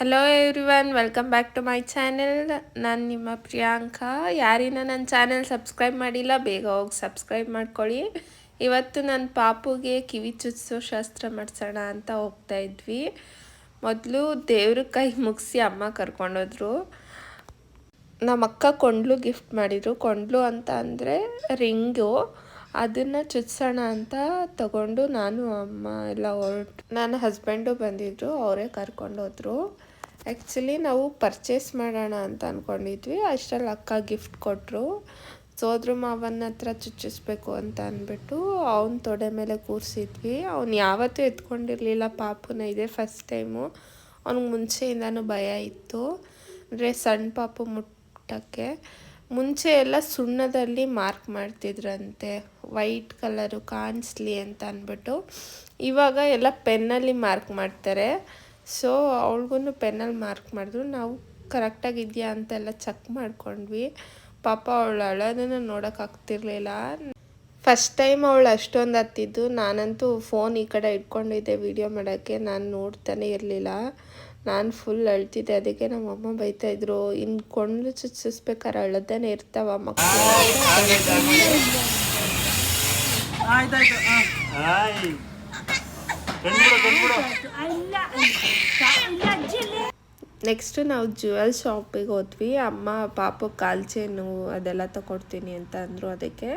Hello everyone welcome back to my channel ನಾನು ನಿಮ್ಮ ಪ್ರಿಯಾಂಕಾ. ಯಾರಿನ ನನ್ನ ಚಾನೆಲ್ ಸಬ್ಸ್ಕ್ರೈಬ್ ಮಾಡಿಲ್ಲ, ಬೇಗ ಹೋಗಿ ಸಬ್ಸ್ಕ್ರೈಬ್ ಮಾಡ್ಕೊಳ್ಳಿ. ಇವತ್ತು ನನ್ನ ಪಾಪುಗೆ ಕಿವಿ ಚುಚ್ಚೋ ಶಾಸ್ತ್ರ ಮಾಡಿಸೋಣ ಅಂತ ಹೋಗ್ತಾ ಇದ್ವಿ. ಮೊದಲು ದೇವ್ರ ಕೈ ಮುಗಿಸಿ ಅಮ್ಮ ಕರ್ಕೊಂಡೋದ್ರು. ನಮ್ಮ ಅಕ್ಕ ಕೊಂಡ್ಲು ಗಿಫ್ಟ್ ಮಾಡಿದರು. ಕೊಂಡ್ಲು ಅಂತ ಅಂದರೆ ರಿಂಗು. ಅದನ್ನು ಚುಚ್ಸೋಣ ಅಂತ ತಗೊಂಡು ನಾನು ಅಮ್ಮ ಎಲ್ಲ ಹೊರಟು, ನನ್ನ ಹಸ್ಬೆಂಡು ಬಂದಿದ್ದರು ಅವರೇ ಕರ್ಕೊಂಡೋದ್ರು. ಆ್ಯಕ್ಚುಲಿ ನಾವು ಪರ್ಚೇಸ್ ಮಾಡೋಣ ಅಂತ ಅಂದ್ಕೊಂಡಿದ್ವಿ ಅಷ್ಟರಲ್ಲಿ ಅಕ್ಕ ಗಿಫ್ಟ್ ಕೊಟ್ಟರು ಸೋದ್ರ ಮಾವನ ಹತ್ರ ಚುಚ್ಚಿಸ್ಬೇಕು ಅಂತ ಅಂದ್ಬಿಟ್ಟು ಅವನ ತೊಡೆ ಮೇಲೆ ಕೂರಿಸಿದ್ವಿ. ಅವ್ನು ಯಾವತ್ತೂ ಎತ್ಕೊಂಡಿರಲಿಲ್ಲ. ಪಾಪುನ ಇದೆ ಫಸ್ಟ್ ಟೈಮು ಅವ್ನಿಗೆ ಮುಂಚೆಯಿಂದನೂ ಭಯ ಇತ್ತು. ಅಂದರೆ ಸಣ್ಣ ಪಾಪು ಮುಟ್ಟಕ್ಕೆ. ಮುಂಚೆ ಎಲ್ಲ ಸುಣ್ಣದಲ್ಲಿ ಮಾರ್ಕ್ ಮಾಡ್ತಿದ್ರಂತೆ. ವೈಟ್ ಕಲರು ಕಾಣಿಸ್ಲಿ ಅಂತ ಅಂದ್ಬಿಟ್ಟು ಇವಾಗ ಎಲ್ಲ ಪೆನ್ನಲ್ಲಿ ಮಾರ್ಕ್ ಮಾಡ್ತಾರೆ. ಸೊ ಅವ್ಳಿಗೂ ಪೆನ್ನಲ್ಲಿ ಮಾರ್ಕ್ ಮಾಡಿದ್ರು. ನಾವು ಕರೆಕ್ಟಾಗಿದೆಯಾ ಅಂತೆಲ್ಲ ಚೆಕ್ ಮಾಡ್ಕೊಂಡ್ವಿ. ಪಾಪ ಅವಳು ಅಳೋದನ್ನು ನೋಡೋಕ್ಕಾಗ್ತಿರ್ಲಿಲ್ಲ ಫಸ್ಟ್ ಟೈಮ್ ಅವಳು ಅಷ್ಟೊಂದು ಹತ್ತಿದ್ದು. ನಾನಂತೂ ಫೋನ್ ಈ ಕಡೆ ಇಟ್ಕೊಂಡಿದ್ದೆ ವಿಡಿಯೋ ಮಾಡೋಕ್ಕೆ. ನಾನು ನೋಡ್ತಾನೆ ಇರಲಿಲ್ಲ. ನಾನು ಫುಲ್ ಅಳ್ತಿದ್ದೆ. ಅದಕ್ಕೆ ನಮ್ಮಮ್ಮ ಬೈತಾ ಇದ್ರು ಇನ್ನು ಕೊಂಡು ಚುಚ್ಚಿಸ್ಬೇಕಾರೆ ಅಳದೇನೆ ಇರ್ತಾವ ಮಕ್ಕಳು ನೆಕ್ಸ್ಟ್ ನಾವು ಜ್ಯುವೆಲ್ ಶಾಪಿಗೆ ಹೋದ್ವಿ. ಅಮ್ಮ, ಪಾಪ ಕಾಲ್ಚೇನು ಅದೆಲ್ಲ ತಗೊಡ್ತೀನಿ ಅಂತ ಅಂದರು ಅದಕ್ಕೆ.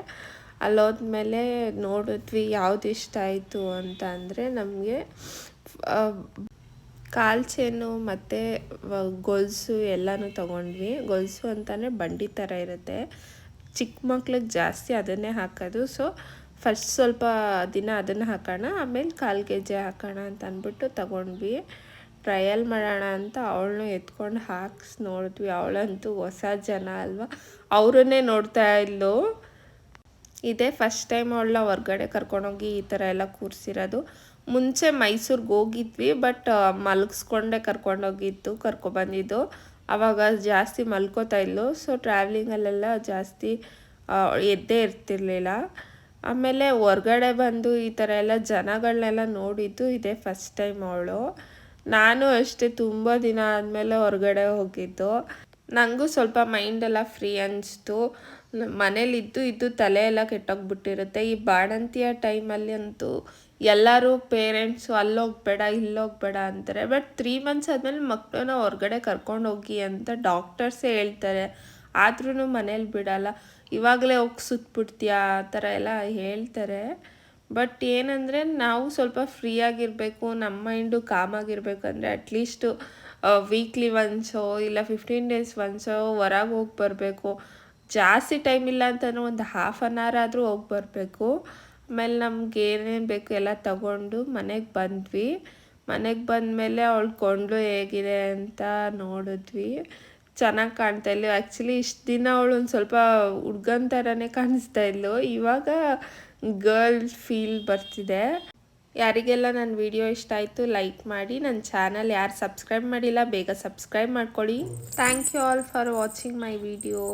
ಅಲ್ಲೋದ್ಮೇಲೆ ನೋಡಿದ್ವಿ ಯಾವ್ದು ಇಷ್ಟ ಆಯಿತು ಅಂತ ಅಂದರೆ ನಮಗೆ ಕಾಲ್ಚೇನು ಮತ್ತು ಗೊಲ್ಸು ಎಲ್ಲನೂ ತೊಗೊಂಡ್ವಿ. ಗೊಲ್ಸು ಅಂತಲೇ ಬಂಡಿ ಥರ ಇರುತ್ತೆ. ಚಿಕ್ಕ ಮಕ್ಳಿಗೆ ಜಾಸ್ತಿ ಅದನ್ನೇ ಹಾಕೋದು. ಸೊ ಫಸ್ಟ್ ಸ್ವಲ್ಪ ದಿನ ಅದನ್ನು ಹಾಕೋಣ, ಆಮೇಲೆ ಕಾಲು ಕೆ ಜಿ ಹಾಕೋಣ ಅಂತ ಅಂದ್ಬಿಟ್ಟು ತಗೊಂಡ್ವಿ. ಟ್ರಯಲ್ ಮಾಡೋಣ ಅಂತ ಅವಳನ್ನೂ ಎತ್ಕೊಂಡು ಹಾಕ್ಸಿ ನೋಡಿದ್ವಿ. ಅವಳಂತೂ ಹೊಸ ಜನ ಅಲ್ವಾ? ಅವರನ್ನೇ ನೋಡ್ತಾ ಇದ್ಲು. ಇದೇ ಫಸ್ಟ್ ಟೈಮ್ ಅವಳನ್ನ ಹೊರ್ಗಡೆ ಕರ್ಕೊಂಡೋಗಿ ಈ ಥರ ಎಲ್ಲ ಕೂರಿಸಿರೋದು. ಮುಂಚೆ ಮೈಸೂರಿಗೆ ಹೋಗಿದ್ವಿ, ಬಟ್ ಮಲಗಿಸ್ಕೊಂಡೆ ಕರ್ಕೊಂಡೋಗಿದ್ದು ಕರ್ಕೊಬಂದಿದ್ದು ಆವಾಗ ಜಾಸ್ತಿ ಮಲ್ಕೋತಾ ಇದ್ಲು. ಸೊ, ಟ್ರಾವೆಲಿಂಗಲ್ಲೆಲ್ಲ ಜಾಸ್ತಿ ಎದ್ದೇ ಇರ್ತಿರ್ಲಿಲ್ಲ. ಆಮೇಲೆ ಹೊರ್ಗಡೆ ಬಂದು ಈ ಥರ ಎಲ್ಲ ಜನಗಳನ್ನೆಲ್ಲ ನೋಡಿದ್ದು ಇದೇ ಫಸ್ಟ್ ಟೈಮ್ ಅವಳು. ನಾನು ಅಷ್ಟೇ ತುಂಬ ದಿನ ಆದಮೇಲೆ ಹೊರಗಡೆ ಹೋಗಿದ್ದು. ನನಗೂ ಸ್ವಲ್ಪ ಮೈಂಡೆಲ್ಲ ಫ್ರೀ ಅನಿಸ್ತು. ಮನೇಲಿದ್ದು ಇದ್ದು ತಲೆ ಎಲ್ಲ ಕೆಟ್ಟೋಗ್ಬಿಟ್ಟಿರುತ್ತೆ. ಈ ಬಾಣಂತಿಯ ಟೈಮಲ್ಲಿ ಅಂತೂ ಎಲ್ಲರೂ ಪೇರೆಂಟ್ಸು ಅಲ್ಲೋಗ್ಬೇಡ ಇಲ್ಲೋಗ್ಬೇಡ ಅಂತಾರೆ. ಬಟ್ ತ್ರೀ ಮಂತ್ಸ್ ಆದಮೇಲೆ ಮಕ್ಕಳನ್ನ ಹೊರಗಡೆ ಕರ್ಕೊಂಡೋಗಿ ಅಂತ ಡಾಕ್ಟರ್ಸೇ ಹೇಳ್ತಾರೆ. ಆದ್ರೂ ಮನೇಲಿ ಬಿಡಲ್ಲ. ಇವಾಗಲೇ ಹೋಗಿ ಸುತ್ತಬಿಡ್ತೀಯಾ ಆ ಥರ ಎಲ್ಲ ಹೇಳ್ತಾರೆ. ಬಟ್ ಏನಂದರೆ ನಾವು ಸ್ವಲ್ಪ ಫ್ರೀ ಆಗಿರಬೇಕು, ನಮ್ಮ ಮೈಂಡು ಕಾಮಾಗಿರಬೇಕು ಅಂದರೆ ಅಟ್ಲೀಸ್ಟು ವೀಕ್ಲಿ ಒನ್ಸೋ ಇಲ್ಲ ಫಿಫ್ಟೀನ್ ಡೇಸ್ ಒನ್ಸೋ ಹೊರಗೆ ಹೋಗಿ ಬರಬೇಕು. ಜಾಸ್ತಿ ಟೈಮ್ ಇಲ್ಲ ಅಂತಲೂ ಒಂದು ಹಾಫ್ ಆನ್ ಅವರ್ ಆದರೂ ಹೋಗಿ ಬರಬೇಕು. ಆಮೇಲೆ ನಮ್ಗೆ ಏನೇನು ಬೇಕು ಎಲ್ಲ ತಗೊಂಡು ಮನೆಗೆ ಬಂದ್ವಿ. ಮನೆಗೆ ಬಂದಮೇಲೆ ಅವಳು ಕೊಂಡ್ಲು ಹೇಗಿದೆ ಅಂತ ನೋಡಿದ್ವಿ. ಚೆನ್ನಾಗಿ ಕಾಣ್ತಾ ಇಲ್ಲ ಆ್ಯಕ್ಚುಲಿ ಇಷ್ಟು ದಿನ ಅವಳು ಒಂದು ಸ್ವಲ್ಪ ಹುಡ್ಗನ್ ಥರನೇ ಕಾಣಿಸ್ತಾ ಇದ್ಲು. ಇವಾಗ ಗರ್ಲ್ ಫೀಲ್ ಬರ್ತಿದೆ. ಯಾರಿಗೆಲ್ಲ ನನ್ನ ವಿಡಿಯೋ ಇಷ್ಟ ಆಯಿತು ಲೈಕ್ ಮಾಡಿ. ನನ್ನ ಚಾನಲ್ ಯಾರು ಸಬ್ಸ್ಕ್ರೈಬ್ ಮಾಡಿಲ್ಲ, ಬೇಗ ಸಬ್ಸ್ಕ್ರೈಬ್ ಮಾಡ್ಕೊಳ್ಳಿ. Thank you all for watching my video